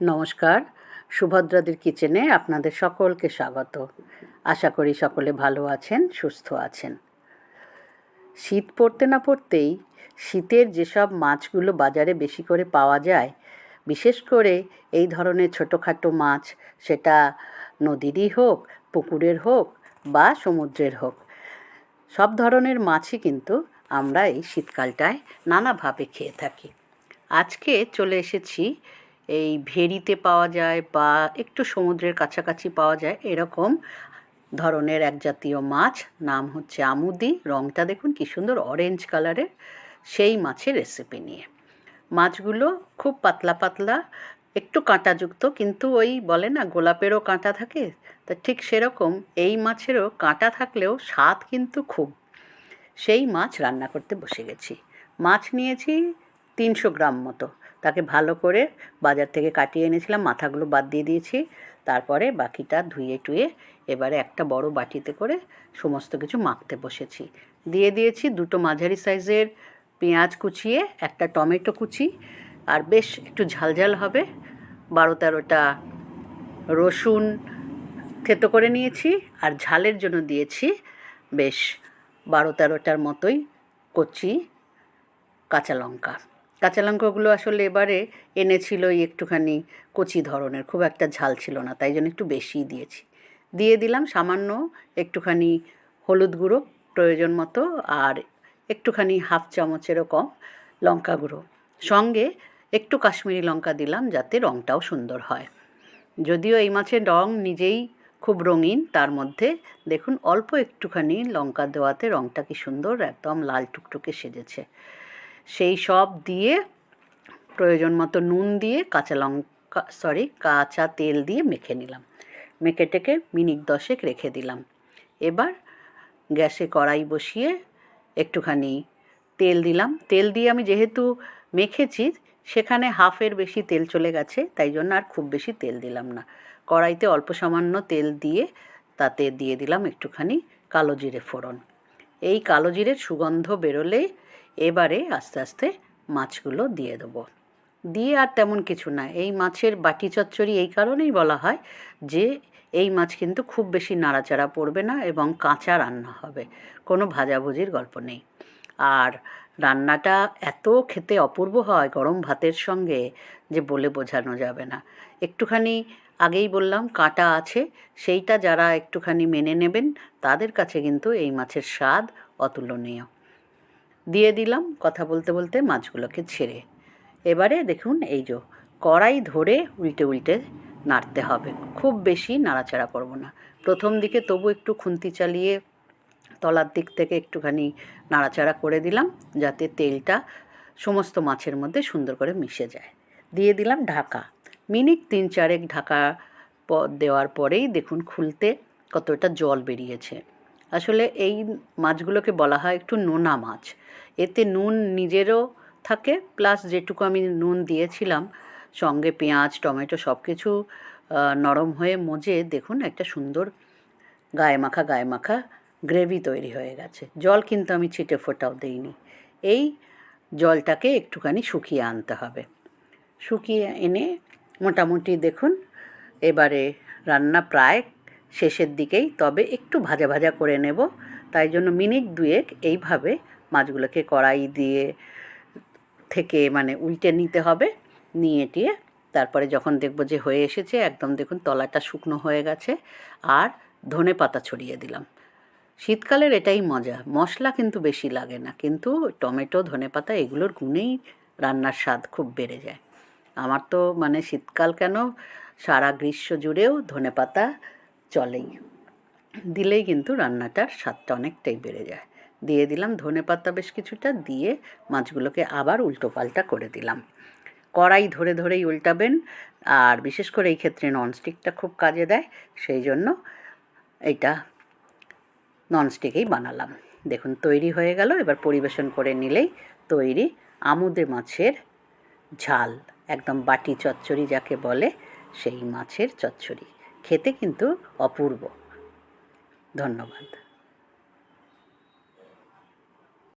নমস্কার। সুভদ্রাদের কিচেনে আপনাদের সকলকে স্বাগত। আশা করি সকলে ভালো আছেন, সুস্থ আছেন। শীত পড়তে না পড়তেই শীতের যেসব মাছগুলো বাজারে বেশি করে পাওয়া যায়, বিশেষ করে এই ধরনের ছোটোখাটো মাছ, সেটা নদীরই হোক, পুকুরের হোক বা সমুদ্রের হোক, সব ধরনের মাছই কিন্তু আমরা এই শীতকালটায় নানাভাবে খেয়ে থাকি। আজকে চলে এসেছি এই ভেরিতে পাওয়া যায় বা একটু সমুদ্রের কাছাকাছি পাওয়া যায় এরকম ধরনের এক জাতীয় মাছ। নাম হচ্ছে আমুদি। রঙটা দেখুন কি সুন্দর অরেঞ্জ কালারের সেই মাছের রেসিপি নিয়ে। মাছগুলো খুব পাতলা পাতলা, একটু কাঁটাযুক্ত কিন্তু ওই বলে না গোলাপেরও কাঁটা থাকে। তা ঠিক সেরকম এই মাছেরও কাঁটা থাকলেও স্বাদ কিন্তু খুব। সেই মাছ রান্না করতে বসে গেছি। মাছ নিয়েছি তিনশো গ্রাম মতো। তাকে ভালো করে বাজার থেকে কাটিয়ে এনেছিলাম, মাথাগুলো বাদ দিয়ে দিয়েছি। তারপরে বাকিটা ধুয়ে টুয়ে এবারে একটা বড় বাটিতে করে সমস্ত কিছু মাখতে বসেছি। দিয়ে দিয়েছি দুটো মাঝারি সাইজের পেঁয়াজ কুচিয়ে, একটা টমেটো কুচি, আর বেশ একটু ঝালঝাল হবে। বারো তেরোটা রসুন থেতো করে নিয়েছি, আর ঝালের জন্য দিয়েছি বেশ বারো তেরোটার মতোই কচি কাঁচা লঙ্কা। কাঁচা লঙ্কাগুলো আসলে এবারে এনেছিল একটুখানি কচি ধরনের, খুব একটা ঝাল ছিল না, তাই জন্য একটু বেশিই দিয়েছি। দিয়ে দিলাম সামান্য একটুখানি হলুদ গুঁড়ো প্রয়োজন মতো আর একটুখানি হাফ চামচেরও কম লঙ্কা গুঁড়ো। সঙ্গে একটু কাশ্মীরি লঙ্কা দিলাম যাতে রঙটাও সুন্দর হয়। যদিও এই মাছের রং নিজেই খুব রঙিন, তার মধ্যে দেখুন অল্প একটুখানি লঙ্কা দেওয়াতে রঙটা কি সুন্দর, একদম লাল টুকটুকে সেজেছে। সেই সব দিয়ে প্রয়োজন মতো নুন দিয়ে কাঁচা লঙ্কা সরি কাঁচা তেল দিয়ে মেখে নিলাম। মেখে টেকে মিনিট দশেক রেখে দিলাম। এবার গ্যাসে কড়াই বসিয়ে একটুখানি তেল দিলাম। তেল দিয়ে আমি যেহেতু মেখেছি, সেখানে হাফের বেশি তেল চলে গেছে, তাই জন্য আর খুব বেশি তেল দিলাম না। কড়াইতে অল্প সামান্য তেল দিয়ে তাতে দিয়ে দিলাম একটুখানি কালো জিরে ফোড়ন। এই কালো জিরের সুগন্ধ বেরোলে এবারে আস্তে আস্তে মাছগুলো দিয়ে দেবো। দিয়ে আর তেমন কিছু না, এই মাছের বাটি চচ্চড়ি এই কারণেই বলা হয় যে এই মাছ কিন্তু খুব বেশি নাড়াচাড়া পড়বে না এবং কাঁচা রান্না হবে, কোনো ভাজাভুজির গল্প নেই। আর রান্নাটা এত খেতে অপূর্ব হয় গরম ভাতের সঙ্গে যে বলে বোঝানো যাবে না। একটুখানি আগেই বললাম, কাঁটা আছে, সেইটা যারা একটুখানি মেনে নেবেন, তাদের কাছে কিন্তু এই মাছের স্বাদ অতুলনীয়। দিয়ে দিলাম কথা বলতে বলতে মাছগুলোকে ছেড়ে। এবারে দেখুন এই যে কড়াই ধরে উল্টে উল্টে নাড়তে হবে। খুব বেশি নাড়াচাড়া করব না। প্রথম দিকে তবু একটু খুন্তি চালিয়ে তলার দিক থেকে একটুখানি নাড়াচাড়া করে দিলাম যাতে তেলটা সমস্ত মাছের মধ্যে সুন্দর করে মিশে যায়। দিয়ে দিলাম ঢাকা। মিনিট তিন চারেক ঢাকা দেওয়ার পরেই দেখুন খুলতে কতটা জল বেরিয়েছে। আসলে এই মাছগুলোকে বলা হয় একটু নোনা মাছ। এতে নুন নিজেরও থাকে, প্লাস যেটুকু আমি নুন দিয়েছিলাম, সঙ্গে পেঁয়াজ, টমেটো সব কিছু নরম হয়ে মজে দেখুন একটা সুন্দর গায়ে মাখা গায়ে মাখা গ্রেভি তৈরি হয়ে গেছে। জল কিন্তু আমি ছিটে ফোটাও দিইনি। এই জলটাকে একটুখানি শুকিয়ে আনতে হবে। শুকিয়ে এনে মোটামুটি দেখুন, এবারে রান্না প্রায় শেষের দিকেই তবে একটু ভাজা ভাজা করে নেব। তাই জন্য মিনিট দুয়েক এইভাবে মাছগুলোকে কড়াই দিয়ে থেকে মানে উল্টে নিতে হবে। নিয়ে টিয়ে তারপরে যখন দেখব যে হয়ে এসেছে, একদম দেখুন তলাটা শুকনো হয়ে গেছে। আর ধনে পাতা ছড়িয়ে দিলাম। শীতকালের এটাই মজা। মশলা কিন্তু বেশি লাগে না। কিন্তু টমেটো, ধনে পাতা এগুলোর গুণেই রান্নার স্বাদ খুব বেড়ে যায়। আমার তো মানে শীতকাল কেন সারা গ্রীষ্ম জুড়েও ধনে পাতা চলেই। দিলেই কিন্তু রান্নাটার স্বাদটা অনেকটাই বেড়ে যায়। দিয়ে দিলাম ধনে পাতা বেশ কিছুটা, দিয়ে মাছগুলোকে আবার উল্টো পাল্টা করে দিলাম। কড়াই ধরে ধরেই উল্টাবেন, আর বিশেষ করে এই ক্ষেত্রে ননস্টিকটা খুব কাজে দেয়, সেই জন্য এটা ননস্টিকেই বানালাম। দেখুন, তৈরি হয়ে গেল, এবার পরিবেশন করে নিলেই তৈরি আমুদে মাছের ঝাল, একদম বাটি চচ্চড়ি যাকে বলে, সেই মাছের চচ্চড়ি। খেতে কিন্তু অপূর্ব। ধন্যবাদ।